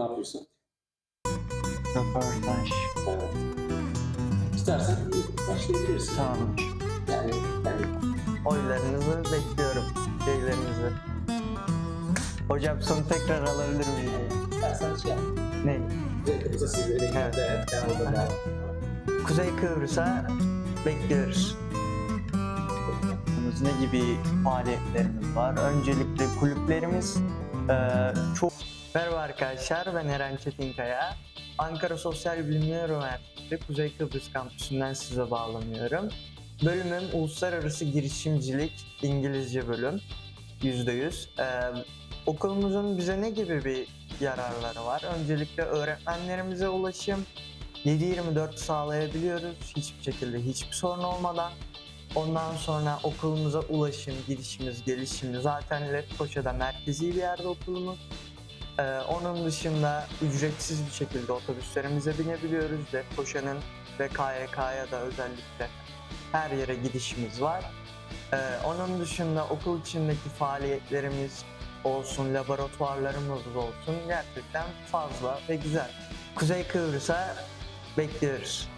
Ne yapıyorsun? Röportaj. Evet. İstersen başlayabilirsin. Tamamdır. Yani, yani Oylarınızı bekliyorum. Şeylerinizi. Hocam son tekrar alabilir miyim? istersen şey yap. Ne? Kuzey Kıbrıs'a bekliyoruz. Ne gibi faaliyetlerimiz var? Öncelikle kulüplerimiz eee, çok... Merhaba arkadaşlar, ben Eren Çetinkaya. Ankara Sosyal Bilimler Üniversitesi Kuzey Kıbrıs Kampüsü'nden size bağlanıyorum. Bölümüm Uluslararası Girişimcilik İngilizce bölüm. %100. Eee okulumuzun bize ne gibi bir yararları var? Öncelikle öğretmenlerimize ulaşım, 7-24 sağlayabiliyoruz hiçbir şekilde hiçbir sorun olmadan. Ondan sonra okulumuza ulaşım, gidişimiz, gelişimiz zaten Lefkoşa'da merkezi bir yerde okulumuz. Ee, onun dışında ücretsiz bir şekilde otobüslerimize binebiliyoruz. Lefkoşa'nın ve KYK'ya da özellikle her yere gidişimiz var. Ee, onun dışında okul içindeki faaliyetlerimiz olsun, laboratuvarlarımız olsun gerçekten fazla ve güzel. Kuzey Kıbrıs'a bekliyoruz.